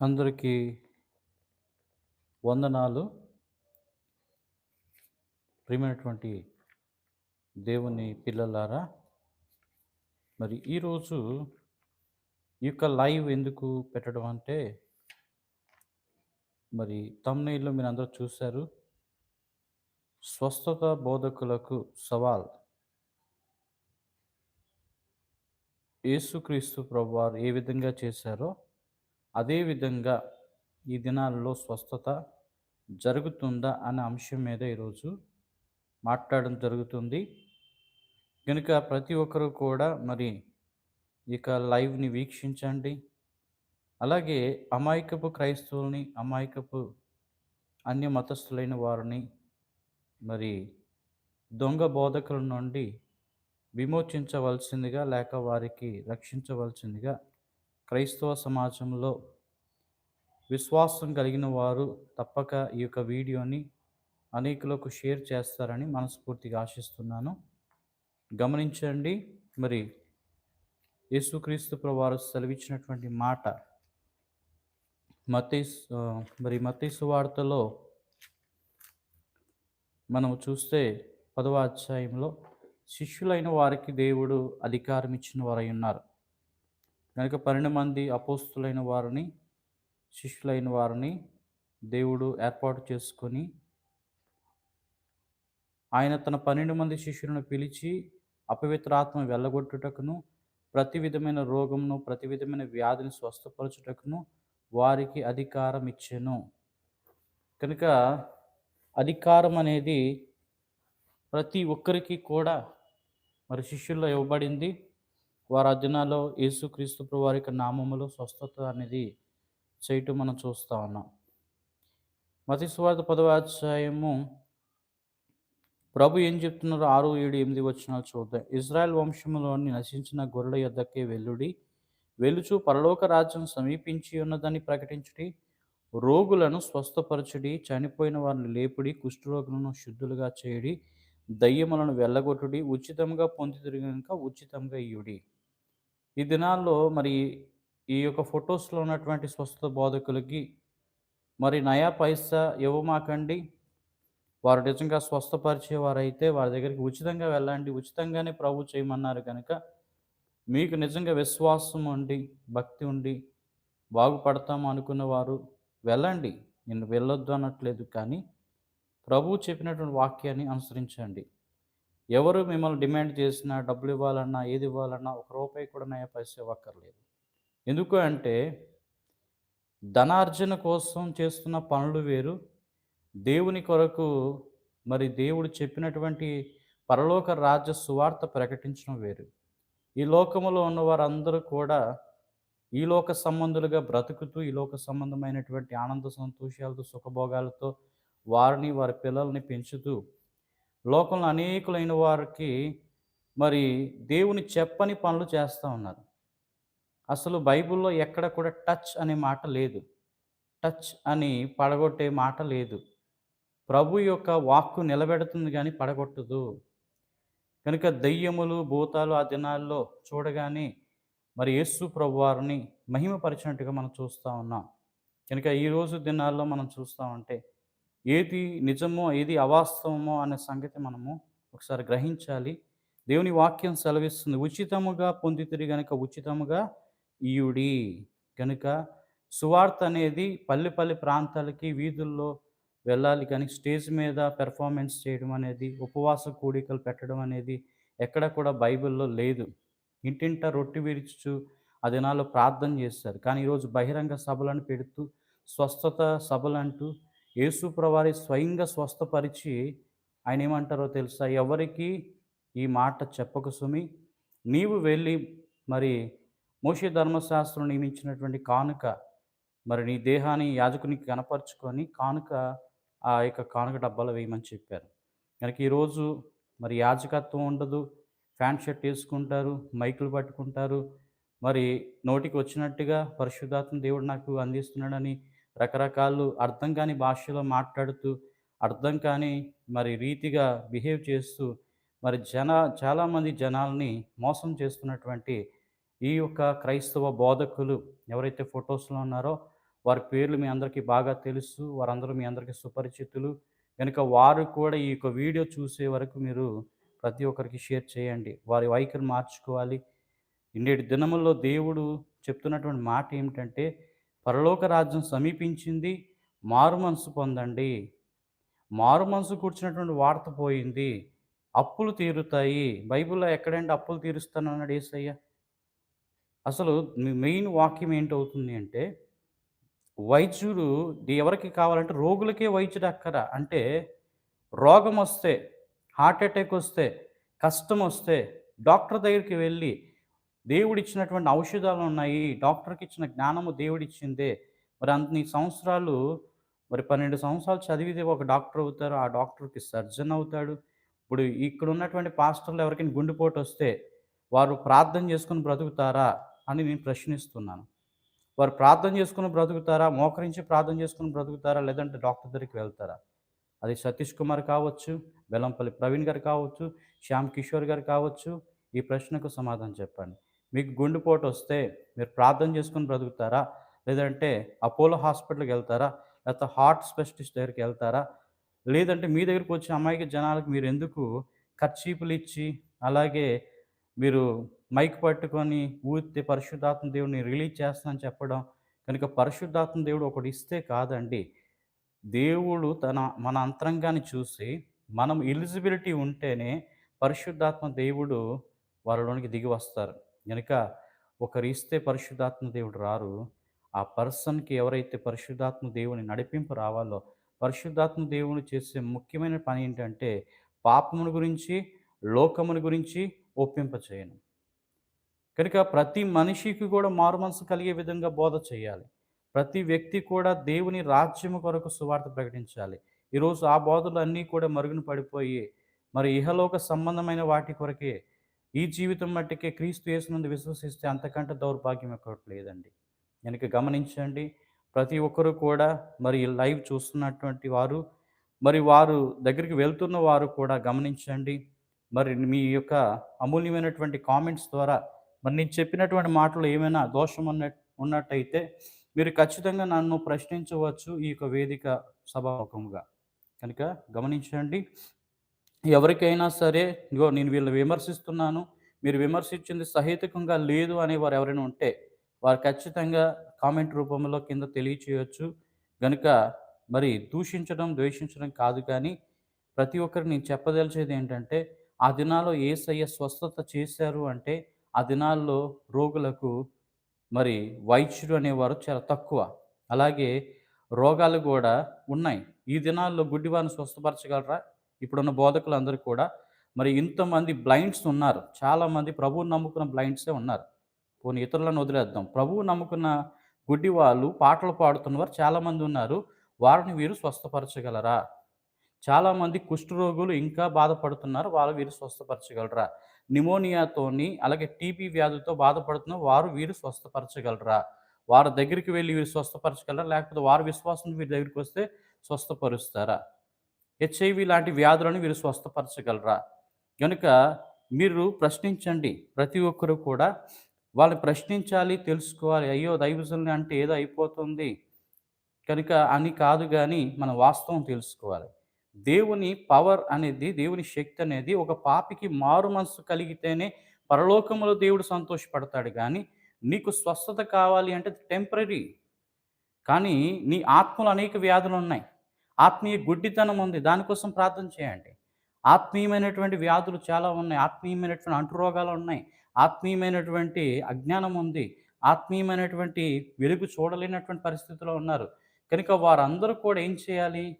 అందరికీ వందనాలు. ప్రియమైనటువంటి దేవుని పిల్లలారా మరి ఈరోజు ఈ యొక్క లైవ్ ఎందుకు పెట్టడం అంటే మరి తమ్నైల్లో మీరు అందరూ చూశారు స్వస్థత బోధకులకు సవాల్. యేసుక్రీస్తు ప్రభువారు ఏ విధంగా చేశారో అదేవిధంగా ఈ దినాల్లో స్వస్థత జరుగుతుందా అనే అంశం మీద ఈరోజు మాట్లాడడం జరుగుతుంది. కనుక ప్రతి ఒక్కరూ కూడా మరి ఇక లైవ్ని వీక్షించండి. అలాగే అమాయకపు క్రైస్తవుల్ని అమాయకపు అన్య మతస్థులైన వారిని మరి దొంగ బోధకుల నుండి విమోచించవలసిందిగా లేక వారికి రక్షించవలసిందిగా క్రైస్తవ సమాజంలో విశ్వాసం కలిగిన వారు తప్పక ఈ యొక్క వీడియోని అనేకులకు షేర్ చేస్తారని మనస్ఫూర్తిగా ఆశిస్తున్నాను. గమనించండి మరి యేసుక్రీస్తు ప్రభువారు సెలవిచ్చినటువంటి మాట మతీ మరి మతీసు వార్తలో మనం చూస్తే పదవ అధ్యాయంలో శిష్యులైన వారికి దేవుడు అధికారం ఇచ్చిన వారై ఉన్నారు. కనుక పన్నెండు మంది అపోస్తులైన వారిని శిష్యులైన వారిని దేవుడు ఏర్పాటు చేసుకొని ఆయన తన పన్నెండు మంది శిష్యులను పిలిచి అపవిత్రాత్మ వెళ్ళగొట్టుటకును ప్రతి విధమైన రోగమును ప్రతి విధమైన వ్యాధిని స్వస్థపరచుటకును వారికి అధికారం ఇచ్చాను. కనుక అధికారం అనేది ప్రతి ఒక్కరికి కూడా మరి శిష్యుల్లో ఇవ్వబడింది. వారి ఆ యేసుక్రీస్తు వారి యొక్క నామములో స్వస్థత అనేది చేయటం మనం చూస్తూ ఉన్నాం. మతి సువార్త పదవాధ్యాయము ప్రభు ఏం చెప్తున్నారు ఆరు ఏడు ఎనిమిది వచ్చిన చూద్దాం. ఇజ్రాయెల్ వంశంలోని నశించిన గొర్రెల యొద్దకే వెల్లుడి వెలుచు పరలోక రాజ్యం సమీపించి ఉన్నదని ప్రకటించుడి. రోగులను స్వస్థపరచుడి. చనిపోయిన వారిని లేపుడి. కుష్ఠరోగులను శుద్ధులుగా చేయడి. దయ్యములను వెళ్ళగొట్టుడి. ఉచితంగా పొంది కనుక ఉచితంగా ఇయుడి ఈ దినాల్లో మరి ఈ యొక్క ఫొటోస్లో ఉన్నటువంటి స్వస్థత బోధకులకి మరి నయా పైసా ఇవ్వమాకండి వారు నిజంగా స్వస్థపరిచేవారైతే వారి దగ్గరికి ఉచితంగా వెళ్ళండి. ఉచితంగానే ప్రభు చేయమన్నారు కనుక మీకు నిజంగా విశ్వాసం ఉండి భక్తి ఉండి బాగుపడతాము అనుకున్న వారు వెళ్ళండి. నేను వెళ్ళొద్దు అనట్లేదు కానీ ప్రభు చెప్పినటువంటి వాక్యాన్ని అనుసరించండి. ఎవరు మిమ్మల్ని డిమాండ్ చేసినా డబ్బులు ఇవ్వాలన్నా ఏది ఇవ్వాలన్నా ఒక రూపాయి కూడా నయ పైస ఇవ్వక్కర్లేదు ఎందుకు అంటే ధనార్జన కోసం చేస్తున్న పనులు వేరు. దేవుని కొరకు మరి దేవుడు చెప్పినటువంటి పరలోక రాజ్య సువార్త ప్రకటించడం వేరు. ఈ లోకములో ఉన్న వారందరూ కూడా ఈ లోక సంబంధులుగా బ్రతుకుతూ ఈ లోక సంబంధమైనటువంటి ఆనంద సంతోషాలతో సుఖభోగాలతో వారిని వారి పిల్లల్ని పెంచుతూ లోకంలో అనేకులైన వారికి మరి దేవుని చెప్పని పనులు చేస్తూ ఉన్నారు. అసలు బైబిల్లో ఎక్కడ కూడా టచ్ అనే మాట లేదు. టచ్ అని పడగొట్టే మాట లేదు. ప్రభు యొక్క వాక్కు నిలబెడుతుంది కానీ పడగొట్టదు. కనుక దయ్యములు భూతాలు ఆ దినాల్లో చూడగానే మరి యేసు ప్రభు వారిని మహిమపరిచినట్టుగా మనం చూస్తూ ఉన్నాం. కనుక ఈరోజు దినాల్లో మనం చూస్తామంటే ఏది నిజమో ఏది అవాస్తవమో అనే సంగతి మనము ఒకసారి గ్రహించాలి. దేవుని వాక్యం సెలవిస్తుంది. ఉచితముగా పొందితిరి గనుక ఉచితముగా ఈయుడి. కనుక సువార్త అనేది పల్లె పల్లె ప్రాంతాలకి వీధుల్లో వెళ్ళాలి కానీ స్టేజ్ మీద పెర్ఫార్మెన్స్ చేయడం అనేది ఉపవాస కూడికలు పెట్టడం అనేది ఎక్కడ కూడా బైబిల్లో లేదు. ఇంటింట రొట్టి విరుచు ఆ దినాల్లో ప్రార్థన చేస్తారు. కానీ ఈరోజు బహిరంగ సభలను పెడుతూ స్వస్థత సభలంటూ యేసు ప్రవారి స్వయంగా స్వస్థపరిచి ఆయన ఏమంటారో తెలుసా? ఎవరికి ఈ మాట చెప్పక సుమి నీవు వెళ్ళి మరి మోషే ధర్మశాస్త్రం నియమించినటువంటి కానుక మరి నీ దేహాన్ని యాజకునికి కనపరుచుకొని కానుక ఆ యొక్క కానుక డబ్బాలో వేయమని చెప్పారు. కనుక ఈరోజు మరి యాజకత్వం ఉండదు ప్యాంట్ షర్ట్ వేసుకుంటారు మైకులు పట్టుకుంటారు మరి నోటికి వచ్చినట్టుగా పరిశుద్ధాత్మ దేవుడు నాకు అందిస్తున్నాడని రకరకాలు అర్థం కాని భాషలో మాట్లాడుతూ అర్థం కాని మరి రీతిగా బిహేవ్ చేస్తూ మరి జన చాలామంది జనాల్ని మోసం చేస్తున్నటువంటి ఈ యొక్క క్రైస్తవ బోధకులు ఎవరైతే ఫొటోస్లో ఉన్నారో వారి పేర్లు మీ అందరికీ బాగా తెలుసు వారందరూ మీ అందరికీ సుపరిచితులు. కనుక వారు కూడా ఈ యొక్క వీడియో చూసే వరకు మీరు ప్రతి ఒక్కరికి షేర్ చేయండి. వారి వైఖరి మార్చుకోవాలి. నేటి దినముల్లో దేవుడు చెప్తున్నటువంటి మాట ఏమిటంటే పరలోక రాజ్యం సమీపించింది మారు మనసు పొందండి. మారు మనసు కూర్చున్నటువంటి వార్త పోయింది అప్పులు తీరుతాయి. బైబిల్లో ఎక్కడంటే అప్పులు తీరుస్తాను అన్నాడు ఏసయ్య? అసలు మెయిన్ వాక్యం ఏంటవుతుంది అంటే వైద్యుడు ఎవరికి కావాలంటే రోగులకే వైద్యుడు అక్కర అంటే రోగం వస్తే హార్ట్ అటాక్ వస్తే కష్టం వస్తే డాక్టర్ దగ్గరికి వెళ్ళి దేవుడు ఇచ్చినటువంటి ఔషధాలు ఉన్నాయి. డాక్టర్కి ఇచ్చిన జ్ఞానము దేవుడిచ్చిందే. మరి అన్ని సంవత్సరాలు మరి పన్నెండు సంవత్సరాలు చదివితే ఒక డాక్టర్ అవుతారు. ఆ డాక్టర్కి సర్జన్ అవుతాడు. ఇప్పుడు ఇక్కడ ఉన్నటువంటి పాస్టర్లు ఎవరికైనా గుండెపోటు వస్తే వారు ప్రార్థన చేసుకుని బ్రతుకుతారా అని నేను ప్రశ్నిస్తున్నాను. వారు ప్రార్థన చేసుకుని బ్రతుకుతారా? మోకరించి ప్రార్థన చేసుకుని బ్రతుకుతారా? లేదంటే డాక్టర్ దగ్గరికి వెళ్తారా? అది సతీష్ కుమార్ కావచ్చు బెల్లంపల్లి ప్రవీణ్ గారు కావచ్చు శ్యామ్ కిషోర్ గారు కావచ్చు. ఈ ప్రశ్నకు సమాధానం చెప్పండి. మీకు గుండెపోటు వస్తే మీరు ప్రార్థన చేసుకుని బ్రతుకుతారా? లేదంటే అపోలో హాస్పిటల్కి వెళ్తారా? లేకపోతే హార్ట్ స్పెషలిస్ట్ దగ్గరికి వెళ్తారా? లేదంటే మీ దగ్గరికి వచ్చే అమ్మాయికి జనాలకు మీరు ఎందుకు ఖర్చీపులు ఇచ్చి అలాగే మీరు మైక్ పట్టుకొని ఊరితే పరిశుద్ధాత్మ దేవుడిని రిలీజ్ చేస్తానని చెప్పడం? కనుక పరిశుద్ధాత్మ దేవుడు ఒకటి ఇస్తే కాదండి. దేవుడు తన మన అంతరంగాన్ని చూసి మనం ఎలిజిబిలిటీ ఉంటేనే పరిశుద్ధాత్మ దేవుడు వారిలోనికి దిగి వస్తారు. కనుక ఒకరు ఇస్తే పరిశుద్ధాత్మ దేవుడు రారు ఆ పర్సన్కి ఎవరైతే పరిశుద్ధాత్మ దేవుని నడిపింపు రావాలో పరిశుద్ధాత్మ దేవుని చేసే ముఖ్యమైన పని ఏంటంటే పాపమును గురించి లోకముని గురించి ఒప్పింప చేయను. కనుక ప్రతి మనిషికి కూడా మారు మనసు కలిగే విధంగా బోధ చేయాలి. ప్రతి వ్యక్తి కూడా దేవుని రాజ్యము కొరకు సువార్త ప్రకటించాలి. ఈరోజు ఆ బోధలు అన్నీ కూడా మరుగున పడిపోయి మరి ఇహలోక సంబంధమైన వాటి కొరకే ఈ జీవితం మట్టుకే క్రీస్తు యేసునందు విశ్వసిస్తే అంతకంటే దౌర్భాగ్యం ఒకటి లేదండి. కనుక గమనించండి ప్రతి ఒక్కరు కూడా మరి లైవ్ చూస్తున్నటువంటి వారు మరి వారు దగ్గరికి వెళ్తున్న వారు కూడా గమనించండి. మరి మీ యొక్క అమూల్యమైనటువంటి కామెంట్స్ ద్వారా మరి నేను చెప్పినటువంటి మాటలు ఏమైనా దోషం ఉన్న ఉన్నట్టయితే మీరు ఖచ్చితంగా నన్ను ప్రశ్నించవచ్చు ఈ యొక్క వేదిక సభాముఖంగా కనుక గమనించండి ఎవరికైనా సరే ఇగో నేను వీళ్ళు విమర్శిస్తున్నాను మీరు విమర్శించింది సహేతుకంగా లేదు అనే వారు ఎవరైనా ఉంటే వారు ఖచ్చితంగా కామెంట్ రూపంలో కింద తెలియచేయచ్చు. గనుక మరి దూషించడం ద్వేషించడం కాదు కానీ ప్రతి ఒక్కరు నేను చెప్పదలిచేది ఏంటంటే ఆ దినాల్లో ఏసయ్య స్వస్థత చేశారు అంటే ఆ దినాల్లో రోగులకు మరి వైద్యుడు అనేవారు చాలా తక్కువ. అలాగే రోగాలు కూడా ఉన్నాయి. ఈ దినాల్లో గుడ్డివారిని స్వస్థపరచగలరా? ఇప్పుడున్న బోధకులందరూ కూడా మరి ఇంతమంది బ్లైండ్స్ ఉన్నారు. చాలామంది ప్రభువు నమ్ముకున్న బ్లైండ్సే ఉన్నారు. పోనీ ఇతరులను వదిలేద్దాం. ప్రభువు నమ్ముకున్న గుడ్డి వాళ్ళు పాటలు పాడుతున్నవారు చాలామంది ఉన్నారు. వారిని వీరు స్వస్థపరచగలరా? చాలామంది కుష్ఠరోగులు ఇంకా బాధపడుతున్నారు. వాళ్ళు వీరు స్వస్థపరచగలరా? నిమోనియాతోని అలాగే టీబీ వ్యాధితో బాధపడుతున్న వారు వీరు స్వస్థపరచగలరా? వారి దగ్గరికి వెళ్ళి వీరు స్వస్థపరచగలరా? లేకపోతే వారి విశ్వాసం వీరి దగ్గరికి వస్తే స్వస్థపరుస్తారా? హెచ్ఐవి లాంటి వ్యాధులను వీరు స్వస్థపరచగలరా? కనుక మీరు ప్రశ్నించండి. ప్రతి ఒక్కరు కూడా వాళ్ళని ప్రశ్నించాలి తెలుసుకోవాలి. అయ్యో దైవజనులు అంటే ఏదో అయిపోతుంది. కనుక అని కాదు కానీ మన వాస్తవం తెలుసుకోవాలి. దేవుని పవర్ అనేది దేవుని శక్తి అనేది ఒక పాపికి మారు మనసు కలిగితేనే పరలోకములో దేవుడు సంతోషపడతాడు కానీ నీకు స్వస్థత కావాలి అంటే టెంపరీ కానీ నీ ఆత్మలు అనేక వ్యాధులు ఉన్నాయి. ఆత్మీయ గుడ్డితనం ఉంది. దానికోసం ప్రార్థన చేయండి. ఆత్మీయమైనటువంటి వ్యాధులు చాలా ఉన్నాయి. ఆత్మీయమైనటువంటి అంటురోగాలు ఉన్నాయి. ఆత్మీయమైనటువంటి అజ్ఞానం ఉంది. ఆత్మీయమైనటువంటి వెలుగు చూడలేనటువంటి పరిస్థితిలో ఉన్నారు. కనుక వారందరూ కూడా ఏం చేయాలి?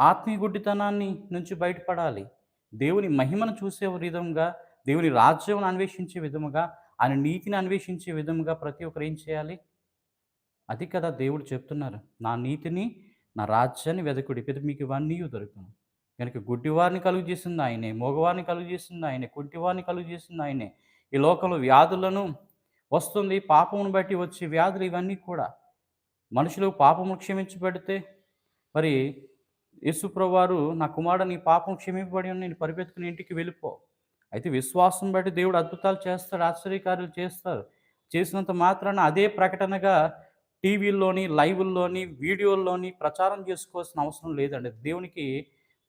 ఆత్మీయ గుడ్డితనాన్ని నుంచి బయటపడాలి. దేవుని మహిమను చూసే విధంగా దేవుని రాజ్యం అన్వేషించే విధముగా ఆయన నీతిని అన్వేషించే విధముగా ప్రతి ఒక్కరు ఏం చేయాలి? అది కదా దేవుడు చెప్తున్నారు. నా నీతిని నా రాజ్యాన్ని వెదకుడి పెద్ద మీకు ఇవన్నీ దొరుకును కనుక గుడ్డివారిని కలుగు చేసింది ఆయనే మగవారిని కలుగు చేసింది ఆయనే కుంటివారిని కలుగు చేసింది ఆయనే. ఈ లోకంలో వ్యాధులను వస్తుంది పాపమును బట్టి వచ్చే వ్యాధులు ఇవన్నీ కూడా. మనుషులు పాపము క్షమించబడితే మరి యేసుప్రవారు నా కుమారుడు నీ పాపం క్షమింపబడి నేను పరిపెత్తుకుని ఇంటికి వెళ్ళిపో. అయితే విశ్వాసం బట్టి దేవుడు అద్భుతాలు చేస్తాడు ఆశ్చర్యకార్యాలు చేస్తారు చేసినంత మాత్రాన అదే ప్రకటనగా టీవీల్లోని లైవ్‌ల్లోని, వీడియోల్లోని ప్రచారం చేసుకోవాల్సిన అవసరం లేదండి. దేవునికి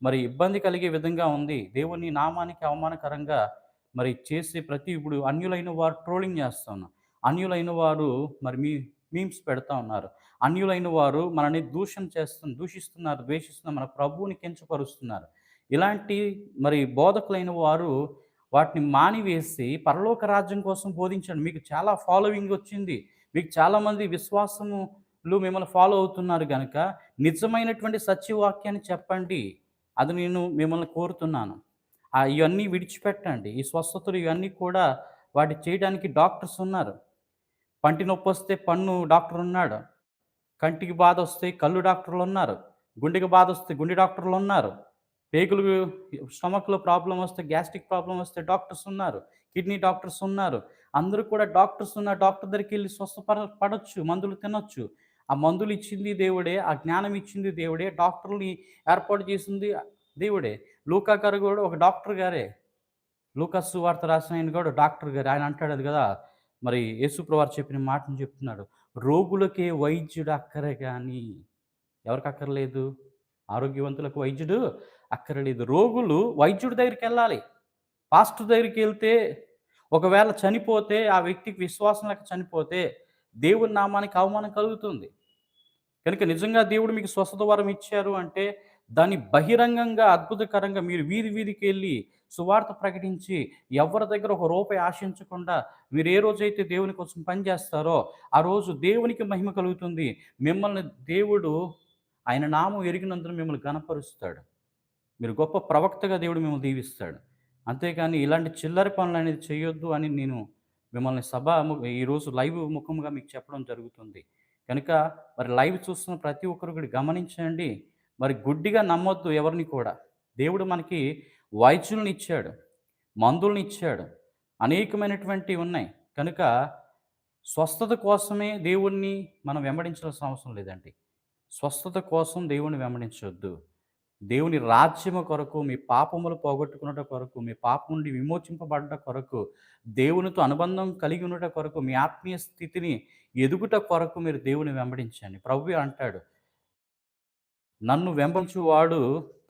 మరి ఇబ్బంది కలిగే విధంగా ఉంది. దేవుని నామానికి అవమానకరంగా మరి చేసే ప్రతి ఇప్పుడు అన్యులైన వారు ట్రోలింగ్ చేస్తూ ఉన్నారు. అన్యులైన వారు మరి మీ మీమ్స్ పెడతా ఉన్నారు. అన్యులైన వారు మనల్ని దూషణ చేస్తు దూషిస్తున్నారు, ద్వేషిస్తున్నారు. మన ప్రభువుని కించపరుస్తున్నారు. ఇలాంటి మరి బోధకులైన వారు వాటిని మానివేసి పరలోక రాజ్యం కోసం బోధించండి. మీకు చాలా ఫాలోయింగ్ వచ్చింది. మీకు చాలామంది విశ్వాసములు మిమ్మల్ని ఫాలో అవుతున్నారు కనుక నిజమైనటువంటి సత్యవాక్యాన్ని చెప్పండి. అది నేను మిమ్మల్ని కోరుతున్నాను. ఇవన్నీ విడిచిపెట్టండి. ఈ స్వస్థతలు ఇవన్నీ కూడా వాటి చేయడానికి డాక్టర్స్ ఉన్నారు. పంటి నొప్పొస్తే పన్ను డాక్టర్ ఉన్నాడు. కంటికి బాధ వస్తే కళ్ళు డాక్టర్లు ఉన్నారు గుండెకి బాధ వస్తే గుండె డాక్టర్లు ఉన్నారు పేగులు స్టమక్‌లో ప్రాబ్లమ్ వస్తే గ్యాస్ట్రిక్ ప్రాబ్లం వస్తే డాక్టర్స్ ఉన్నారు. కిడ్నీ డాక్టర్స్ ఉన్నారు. అందరూ కూడా డాక్టర్స్ ఉన్న డాక్టర్ దగ్గరికి వెళ్ళి స్వస్థపర పడొచ్చు. మందులు తినొచ్చు. ఆ మందులు ఇచ్చింది దేవుడే. ఆ జ్ఞానం ఇచ్చింది దేవుడే. డాక్టర్‌ని ఏర్పాటు చేసింది దేవుడే. లూకా గారు కూడా ఒక డాక్టర్ గారే. లూకా సువార్త రాసిన ఆయన కూడా డాక్టర్ గారు ఆయన అంటాడు అది కదా! మరి యేసుప్రవారు చెప్పిన మాటను చెప్తున్నాడు. రోగులకే వైద్యుడు అక్కరే కానీ ఎవరికి అక్కర్లేదు? ఆరోగ్యవంతులకు వైద్యుడు అక్కరలేదు. రోగులు వైద్యుడి దగ్గరికెళ్ళాలి. పాస్టర్ దగ్గరికెళ్తే ఒకవేళ చనిపోతే ఆ వ్యక్తికి విశ్వాసం లేక చనిపోతే దేవుని నామానికి అవమానం కలుగుతుంది. కనుక నిజంగా దేవుడు మీకు స్వస్థత వరం ఇచ్చారు అంటే దాన్ని బహిరంగంగా అద్భుతకరంగా మీరు వీధి వీధికి వెళ్ళి సువార్త ప్రకటించి ఎవరి దగ్గర ఒక రూపాయి ఆశించకుండా మీరు ఏ రోజైతే దేవుని కోసం పనిచేస్తారో ఆ రోజు దేవునికి మహిమ కలుగుతుంది. మిమ్మల్ని దేవుడు ఆయన నామం ఎరిగినందున మిమ్మల్ని గణపరుస్తాడు మీరు గొప్ప ప్రవక్తగా దేవుడు మిమ్మల్ని దీవిస్తాడు. అంతేకాని ఇలాంటి చిల్లర పనులు అనేది చేయొద్దు అని నేను మిమ్మల్ని సభ ఈరోజు లైవ్ ముఖంగా మీకు చెప్పడం జరుగుతుంది. కనుక మరి లైవ్ చూస్తున్న ప్రతి ఒక్కరు కూడా గమనించండి. మరి గుడ్డిగా నమ్మొద్దు ఎవరిని కూడా. దేవుడు మనకి వైద్యుల్ని ఇచ్చాడు. మందుల్ని ఇచ్చాడు. అనేకమైనటువంటివి ఉన్నాయి. కనుక స్వస్థత కోసమే దేవుణ్ణి మనం వెంబడించాల్సిన అవసరం లేదండి. స్వస్థత కోసం దేవుణ్ణి వెంబడించవద్దు దేవుని రాజ్యము కొరకు, మీ పాపములు పోగొట్టుకున్నట కొరకు, మీ పాపం నుండి విమోచింపబడుట కొరకు, దేవునితో అనుబంధం కలిగి ఉన్నట కొరకు, మీ ఆత్మీయ స్థితిని ఎదుగుట కొరకు మీరు దేవుని వెంబడించండి. ప్రభు అంటాడు. నన్ను వెంబడించువాడు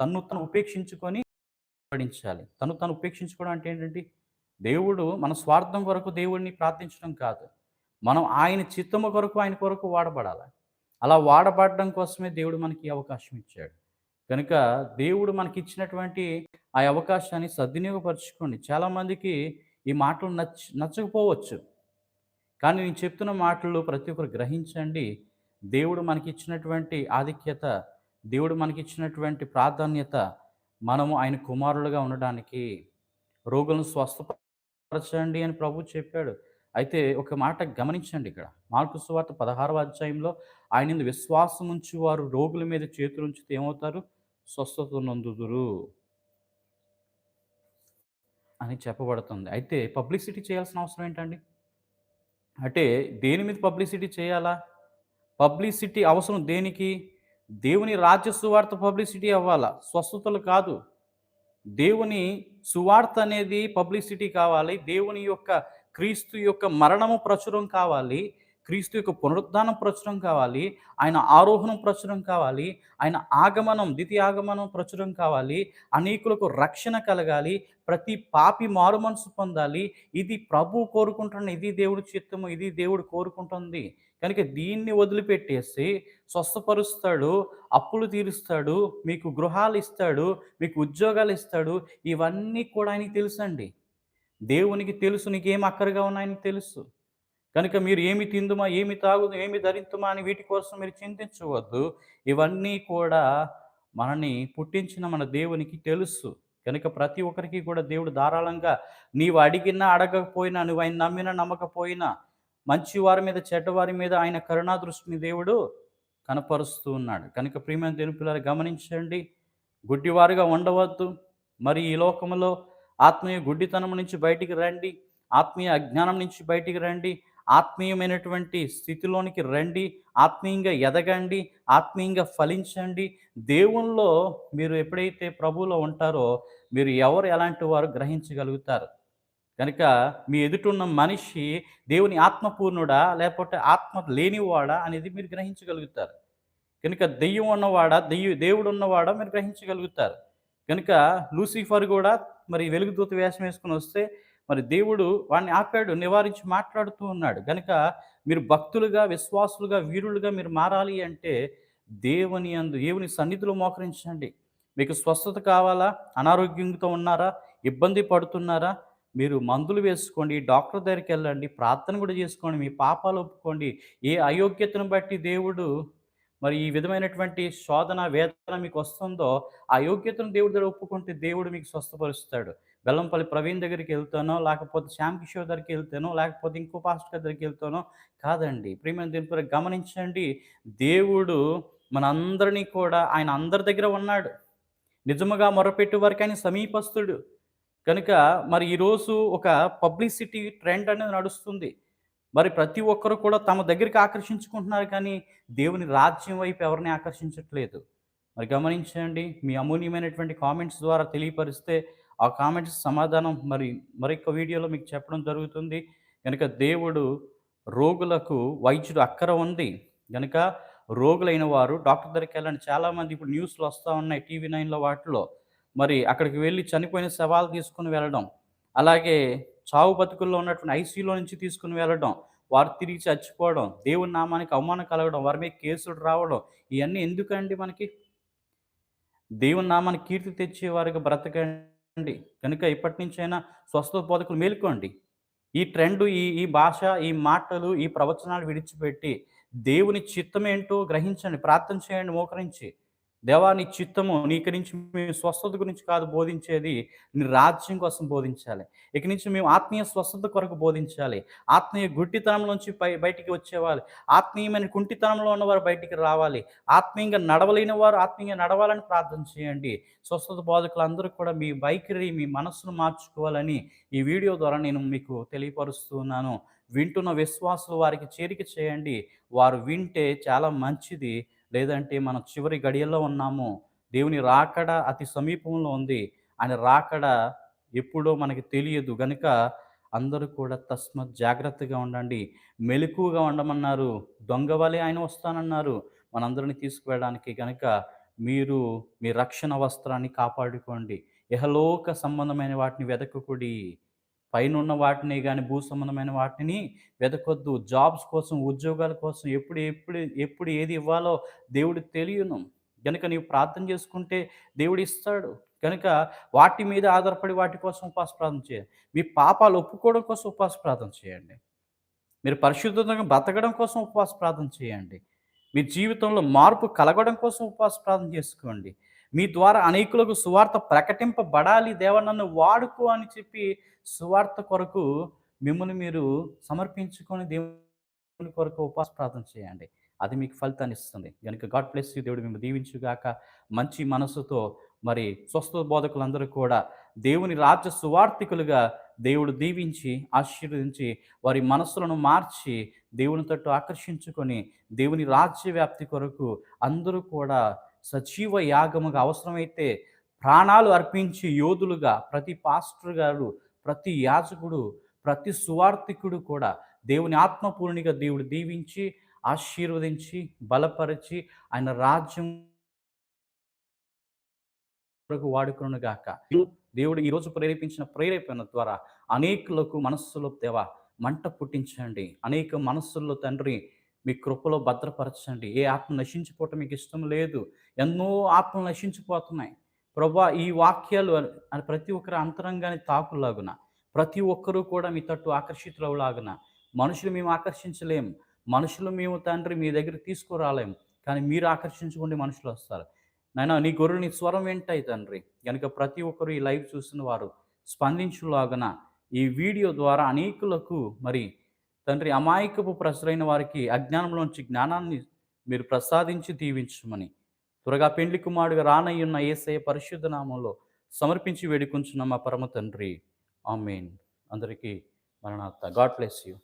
తన్ను తను ఉపేక్షించుకొని వెంబడించాలి. తను తను ఉపేక్షించుకోవడం అంటే ఏంటంటే దేవుడు మన స్వార్థం కొరకు దేవుడిని ప్రార్థించడం కాదు. మనం ఆయన చిత్తము కొరకు, ఆయన కొరకు వాడబడాలి అలా వాడబడడం కోసమే దేవుడు మనకి అవకాశం ఇచ్చాడు. కనుక దేవుడు మనకిచ్చినటువంటి ఆ అవకాశాన్ని సద్వినియోగపరచుకోండి చాలామందికి ఈ మాటలు నచ్చ నచ్చకపోవచ్చు. కానీ నేను చెప్తున్న మాటలు ప్రతి ఒక్కరు గ్రహించండి. దేవుడు మనకిచ్చినటువంటి ఆధిక్యత, దేవుడు మనకిచ్చినటువంటి ప్రాధాన్యత మనము ఆయన కుమారులుగా ఉండడానికి. రోగులను స్వస్థపరచండి అని ప్రభు చెప్పాడు. అయితే ఒక మాట గమనించండి ఇక్కడ. మార్కు సువార్త 16వ అధ్యాయంలో విశ్వాసం ఉంచి వారు రోగుల మీద చేతులుంచితే ఏమవుతారు? స్వస్థత నందుదురు అని చెప్పబడుతుంది. అయితే పబ్లిసిటీ చేయాల్సిన అవసరం ఏంటండి? అంటే దేని మీద పబ్లిసిటీ చేయాలా? పబ్లిసిటీ అవసరం దేనికి? దేవుని రాజ్య సువార్త పబ్లిసిటీ అవ్వాలా. స్వస్థతలు కాదు. దేవుని సువార్త అనేది పబ్లిసిటీ కావాలి. దేవుని యొక్క క్రీస్తు యొక్క మరణము ప్రచురం కావాలి. క్రీస్తు యొక్క పునరుద్ధానం ప్రచురం కావాలి. ఆయన ఆరోహణం ప్రచురం కావాలి. ఆయన ఆగమనం, ద్వితీయాగమనం ప్రచురం కావాలి. అనేకులకు రక్షణ కలగాలి. ప్రతి పాపి మారు మనసు పొందాలి. ఇది ప్రభువు కోరుకుంటున్న ఇది దేవుడి చిత్తము. ఇది దేవుడు కోరుకుంటుంది. కనుక దీన్ని వదిలిపెట్టేసి స్వస్థపరుస్తాడు, అప్పులు తీరుస్తాడు, మీకు గృహాలు ఇస్తాడు, మీకు ఉద్యోగాలు ఇస్తాడు. ఇవన్నీ కూడా ఆయనకి తెలుసండి. దేవునికి తెలుసు నీకేం అక్కరగా ఉన్నాయని తెలుసు. కనుక మీరు ఏమి తిందుమా, ఏమి తాగుదు ఏమి ధరింతుమా అని వీటి కోసం మీరు చింతించవద్దు. ఇవన్నీ కూడా మనని పుట్టించిన మన దేవునికి తెలుసు. కనుక ప్రతి ఒక్కరికి కూడా దేవుడు ధారాళంగా నీవు అడిగినా, అడగకపోయినా, నువ్వు ఆయన నమ్మినా, నమ్మకపోయినా మంచి వారి మీద, చెడ్డవారి మీద ఆయన కరుణా దృష్టిని దేవుడు కనపరుస్తూ ఉన్నాడు. కనుక ప్రియమైన దేవుని పిల్లలు గమనించండి. గుడ్డివారుగా ఉండవద్దు. మరి ఈ లోకములో ఆత్మీయ గుడ్డితనం నుంచి బయటికి రండి. ఆత్మీయ అజ్ఞానం నుంచి బయటికి రండి. ఆత్మీయమైనటువంటి స్థితిలోనికి రండి. ఆత్మీయంగా ఎదగండి. ఆత్మీయంగా ఫలించండి. దేవుల్లో మీరు ఎప్పుడైతే ప్రభువులో ఉంటారో మీరు ఎవరు ఎలాంటి వారు గ్రహించగలుగుతారు. కనుక మీ ఎదుటున్న మనిషి దేవుని ఆత్మపూర్ణుడా లేకపోతే ఆత్మ లేనివాడా అనేది మీరు గ్రహించగలుగుతారు కనుక దెయ్యం ఉన్నవాడా దెయ్య దేవుడు ఉన్నవాడా మీరు గ్రహించగలుగుతారు కనుక లూసిఫర్ కూడా మరి వెలుగుదూత వేషం వేసుకుని వస్తే మరి దేవుడు వాడిని ఆపాడు నివారించి మాట్లాడుతూ ఉన్నాడు. కనుక మీరు భక్తులుగా విశ్వాసులుగా వీరులుగా మీరు మారాలి అంటే దేవుని అందు దేవుని సన్నిధిలో మోకరించండి. మీకు స్వస్థత కావాలా? అనారోగ్యంతో ఉన్నారా? ఇబ్బంది పడుతున్నారా? మీరు మందులు వేసుకోండి డాక్టర్ దగ్గరికి వెళ్ళండి ప్రార్థన కూడా చేసుకోండి మీ పాపాలు ఒప్పుకోండి. ఏ అయోగ్యతను బట్టి దేవుడు మరి ఈ విధమైనటువంటి శోధన వేదన మీకు వస్తుందో ఆ యోగ్యతను దేవుడి దగ్గర ఒప్పుకుంటే దేవుడు మీకు స్వస్థపరుస్తాడు. బెల్లంపల్లి ప్రవీణ్ దగ్గరికి వెళ్తానో లేకపోతే శ్యామ్ కిషోర్ దగ్గరికి వెళ్తానో లేకపోతే ఇంకో పాస్టర్ దగ్గరికి వెళ్తానో కాదండి. ప్రియమైన దీని గమనించండి దేవుడు మనందరినీ కూడా ఆయన అందరి దగ్గర ఉన్నాడు. నిజముగా మొరపెట్టు వరకు ఆయన సమీపస్తుడు కనుక మరి ఈరోజు ఒక పబ్లిసిటీ ట్రెండ్ అనేది నడుస్తుంది. మరి ప్రతి ఒక్కరు కూడా తమ దగ్గరికి ఆకర్షించుకుంటున్నారు కానీ దేవుని రాజ్యం వైపు ఎవరిని ఆకర్షించట్లేదు. మరి గమనించండి మీ అమూల్యమైనటువంటి కామెంట్స్ ద్వారా తెలియపరిస్తే ఆ కామెంట్స్ సమాధానం మరి మరొక వీడియోలో మీకు చెప్పడం జరుగుతుంది. కనుక దేవుడు రోగులకు వైద్యుడు అక్కర ఉంది. కనుక రోగులైన వారు డాక్టర్ దగ్గరికి వెళ్ళండి. చాలామంది ఇప్పుడు న్యూస్లు వస్తూ ఉన్నాయి టీవీ నైన్లో వాటిలో. మరి అక్కడికి వెళ్ళి చనిపోయిన సవాలు తీసుకుని వెళ్ళడం. అలాగే చావు బతుకుల్లో ఉన్నటువంటి ఐసీలో నుంచి తీసుకుని వెళ్ళడం. వారు తిరిగి చచ్చిపోవడం. దేవుని నామానికి అవమానం కలగడం. వారి మీద కేసులు రావడం. ఇవన్నీ ఎందుకండి మనకి? దేవుని నామానికి కీర్తి తెచ్చే వారికి బ్రతకండి కనుక ఇప్పటి నుంచైనా స్వస్థ బోధకులు మేలుకోండి ఈ ట్రెండ్ ఈ ఈ భాష ఈ మాటలు ఈ ప్రవచనాలు విడిచిపెట్టి దేవుని చిత్తం ఏంటో గ్రహించండి ప్రార్థన చేయండి మోకరించి. దేవా నీ చిత్తము నీకు నుంచి మేము స్వస్థత గురించి కాదు బోధించేది నీ రాజ్యం కోసం బోధించాలి. ఇక నుంచి మేము ఆత్మీయ స్వస్థత కొరకు బోధించాలి. ఆత్మీయ గుడ్డితనంలోంచి పై బయటికి వచ్చేవాలి ఆత్మీయమైన కుంటితనంలో ఉన్నవారు బయటికి రావాలి. ఆత్మీయంగా నడవలేని వారు ఆత్మీయంగా నడవాలని ప్రార్థన చేయండి. స్వస్థత బోధకులందరూ కూడా మీ వైఖరి మీ మనస్సును మార్చుకోవాలని ఈ వీడియో ద్వారా నేను మీకు తెలియపరుస్తున్నాను. వింటున్న విశ్వాసులు వారికి చేరిక చేయండి. వారు వింటే చాలా మంచిది. లేదంటే మనం చివరి గడియల్లో ఉన్నాము. దేవుని రాకడ అతి సమీపంలో ఉంది. ఆయన రాకడ ఎప్పుడో మనకి తెలియదు. గనుక అందరూ కూడా తస్మత్ జాగ్రత్తగా ఉండండి. మెలకుగా ఉండమన్నారు. దొంగవలే ఆయన వస్తానన్నారు. మనందరిని తీసుకువెళ్ళడానికి కనుక మీరు మీ రక్షణ వస్త్రాన్ని కాపాడుకోండి. ఇహలోక సంబంధమైన వాటిని వెతకకుడి పైన ఉన్న వాటిని కానీ భూ సంబంధమైన వాటిని వెతకొద్దు జాబ్స్ కోసం ఉద్యోగాల కోసం ఎప్పుడు ఎప్పుడు ఎప్పుడు ఏది ఇవ్వాలో దేవుడు తెలియను. కనుక నీవు ప్రార్థన చేసుకుంటే దేవుడు ఇస్తాడు. కనుక వాటి మీద ఆధారపడి వాటి కోసం ఉపాస ప్రార్థన చేయండి మీ పాపాలు ఒప్పుకోవడం కోసం ఉపవాస ప్రార్థన చేయండి. మీరు పరిశుద్ధంగా బతకడం కోసం ఉపవాస ప్రార్థన చేయండి. మీ జీవితంలో మార్పు కలగడం కోసం ఉపవాస ప్రార్థన చేసుకోండి. మీ ద్వారా అనేకులకు సువార్త ప్రకటింపబడాలి. దేవ నన్ను వాడుకో అని చెప్పి సువార్త కొరకు మిమ్మల్ని మీరు సమర్పించుకొని దేవుని కొరకు ఉపాస ప్రార్థన చేయండి. అది మీకు ఫలితాన్ని ఇస్తుంది. కనుక గాడ్ ప్లెస్ యూ. దేవుడు మేము దీవించుగాక. మంచి మనసుతో మరి స్వస్థ బోధకులందరూ కూడా దేవుని రాజ్య సువార్థికులుగా దేవుడు దీవించి ఆశీర్వదించి వారి మనస్సులను మార్చి దేవుని తట్టు ఆకర్షించుకొని దేవుని రాజ్య వ్యాప్తి కొరకు అందరూ కూడా సజీవ యాగముగా అవసరమైతే ప్రాణాలు అర్పించి యోధులుగా ప్రతి పాస్టర్ గారు ప్రతి యాజకుడు ప్రతి సువార్థికుడు కూడా దేవుని ఆత్మపూర్ణిగా దేవుడు దీవించి ఆశీర్వదించి బలపరిచి ఆయన రాజ్యం వాడుకును గాక. దేవుడు ఈరోజు ప్రేరేపించిన ప్రేరేపణ ద్వారా అనేకులకు మనస్సులో దేవ మంట పుట్టించండి. అనేక మనస్సుల్లో తండ్రి మీ కృపలో భద్రపరచండి. ఏ ఆత్మ నశించిపోవటం మీకు ఇష్టం లేదు. ఎన్నో ఆత్మలు నశించిపోతున్నాయి. ప్రభా ఈ వాక్యాలు అని ప్రతి ఒక్కరి అంతరంగాన్ని తాకులాగున ప్రతి ఒక్కరూ కూడా మీ తట్టు ఆకర్షితులవులాగున మనుషులు మేము ఆకర్షించలేం. మనుషులు మేము తండ్రి మీ దగ్గర తీసుకురాలేము కానీ మీరు ఆకర్షించుకుంటే మనుషులు వస్తారు. నాయన నీ గొర్రెలు నీ స్వరం ఏంటాయి తండ్రి. కనుక ప్రతి ఒక్కరు ఈ లైవ్ చూసిన వారు స్పందించులాగన ఈ వీడియో ద్వారా అనేకులకు మరి తండ్రి అమాయకపు ప్రజలైన వారికి అజ్ఞానంలోంచి జ్ఞానాన్ని మీరు ప్రసాదించి దీవించమని. త్వరగా పెండ్లి కుమారుడుగా రానయ్యున్న ఏసయ పరిశుద్ధ నామంలో సమర్పించి వేడుకుంటున్న మా పరమ తండ్రి. ఆమెన్. అందరికీ మరణార్థ గాడ్ బ్లెస్ యూ.